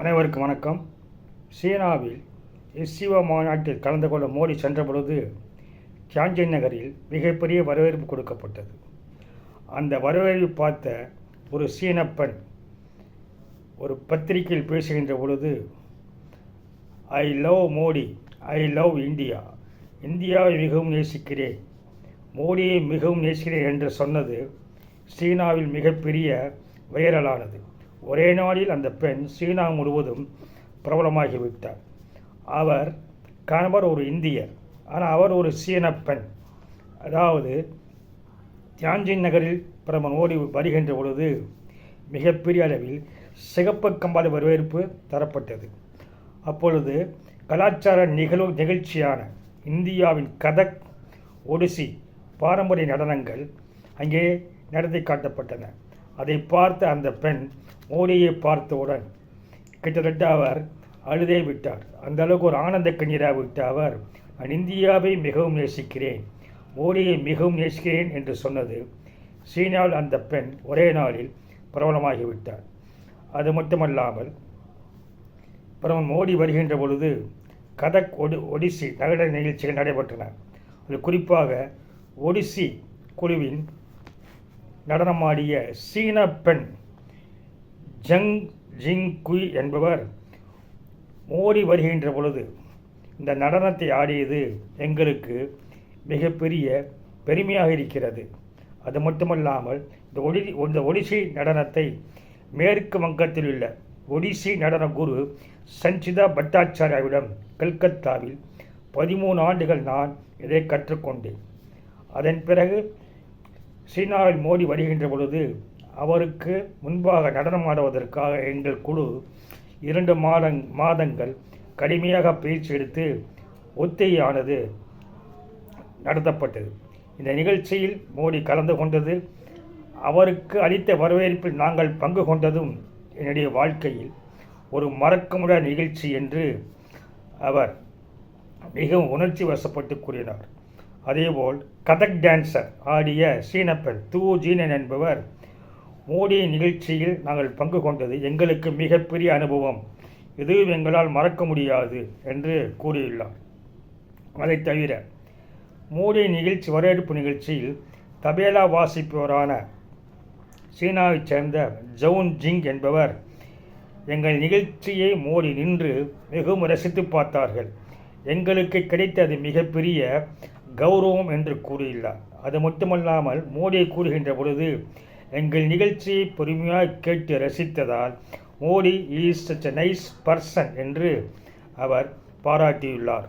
அனைவருக்கும் வணக்கம். சீனாவில் எஸ்சிவ மாநாட்டில் கலந்து கொள்ள மோடி சென்றபொழுது பொழுது நகரில் மிகப்பெரிய வரவேற்பு கொடுக்கப்பட்டது. அந்த வரவேற்பு பார்த்த ஒரு சீன பெண் ஒரு பத்திரிகையில் பேசுகின்ற பொழுது I love Modi I love India இந்தியாவை மிகவும் நேசிக்கிறேன் மோடியை மிகவும் நேசிக்கிறேன் என்று சொன்னது சீனாவில் மிகப்பெரிய வைரலானது. ஒரே நாளில் அந்த பெண் சீனா முழுவதும் பிரபலமாகிவிட்டார். அவர் கணவர் ஒரு இந்தியர் ஆனால் அவர் ஒரு சீன பெண். அதாவது தியான்ஜின் நகரில் பிரதமர் மோடி வருகின்ற பொழுது மிகப்பெரிய அளவில் சிகப்பு கம்பால வரவேற்பு தரப்பட்டது. அப்பொழுது கலாச்சார நிகழ்வு நிகழ்ச்சியான இந்தியாவின் கதக் ஒடிசி பாரம்பரிய நடனங்கள் அங்கே நடத்தி காட்டப்பட்டன. அதை பார்த்த அந்த பெண் மோடியை பார்த்தவுடன் கிட்டத்தட்ட அவர் அழுதே விட்டார். அந்த அளவுக்கு ஒரு ஆனந்த கண்ணீராக விட்ட அவர் நான் இந்தியாவை மிகவும் நேசிக்கிறேன் மோடியை மிகவும் நேசிக்கிறேன் என்று சொன்னது சீனாவில் அந்த பெண் ஒரே நாளில் பிரபலமாகிவிட்டார் அது மட்டுமல்லாமல் பிரதமர் மோடி வருகின்ற பொழுது கதக் ஒடி ஒடிசி நகர நிகழ்ச்சிகள் நடைபெற்றன. அதில் குறிப்பாக ஒடிசி குழுவின் நடனமாடிய சீன பெண் ஜங் ஜிங் குய் என்பவர் மோடி வருகின்ற பொழுது இந்த நடனத்தை ஆடியது எங்களுக்கு மிகப்பெரிய பெருமையாக இருக்கிறது. அது மட்டுமல்லாமல் இந்த ஒடி இந்த ஒடிசி நடனத்தை மேற்கு வங்கத்தில் உள்ள ஒடிசி நடன குரு சஞ்சிதா பட்டாச்சாரியாவிடம் கல்கத்தாவில் பதிமூணு ஆண்டுகள் நான் இதை கற்றுக்கொண்டேன். அதன் பிறகு சீனாவில் மோடி வருகின்ற பொழுது அவருக்கு முன்பாக நடனமாடுவதற்காக எங்கள் குழு இரண்டு மாதங் மாதங்கள் கடுமையாக பயிற்சி எடுத்து ஒத்திகையானது நடத்தப்பட்டது. இந்த நிகழ்ச்சியில் மோடி கலந்து கொண்டது அவருக்கு அளித்த வரவேற்பில் நாங்கள் பங்கு கொண்டதும் என்னுடைய வாழ்க்கையில் ஒரு மறக்க முடியாத நிகழ்ச்சி என்று அவர் மிகவும் உணர்ச்சி வசப்பட்டு கூறினார். அதேபோல் கதக் டான்சர் ஆடிய சீனப்பெண் தூ ஜீனன் என்பவர் மோடி நிகழ்ச்சியில் நாங்கள் பங்கு கொண்டது எங்களுக்கு மிகப்பெரிய அனுபவம். எதுவும் எங்களால் மறக்க முடியாது என்று கூறியுள்ளார். அதை தவிர மோடி நிகழ்ச்சி வரவேற்பு நிகழ்ச்சியில் தபேலா வாசிப்பவரான சீனாவைச் சேர்ந்த ஜவுன் ஜிங் என்பவர் எங்கள் நிகழ்ச்சியை மோடி நின்று மிகவும் ரசித்து பார்த்தார்கள். எங்களுக்கு கிடைத்தது மிகப்பெரிய கௌரவம் என்று கூறியுள்ளார். அது மட்டுமல்லாமல் மோடியை கூறுகின்ற பொழுது எங்கள் நிகழ்ச்சியை பொறுமையாக கேட்டு ரசித்ததால் Modi is such nice person என்று அவர் பாராட்டியுள்ளார்.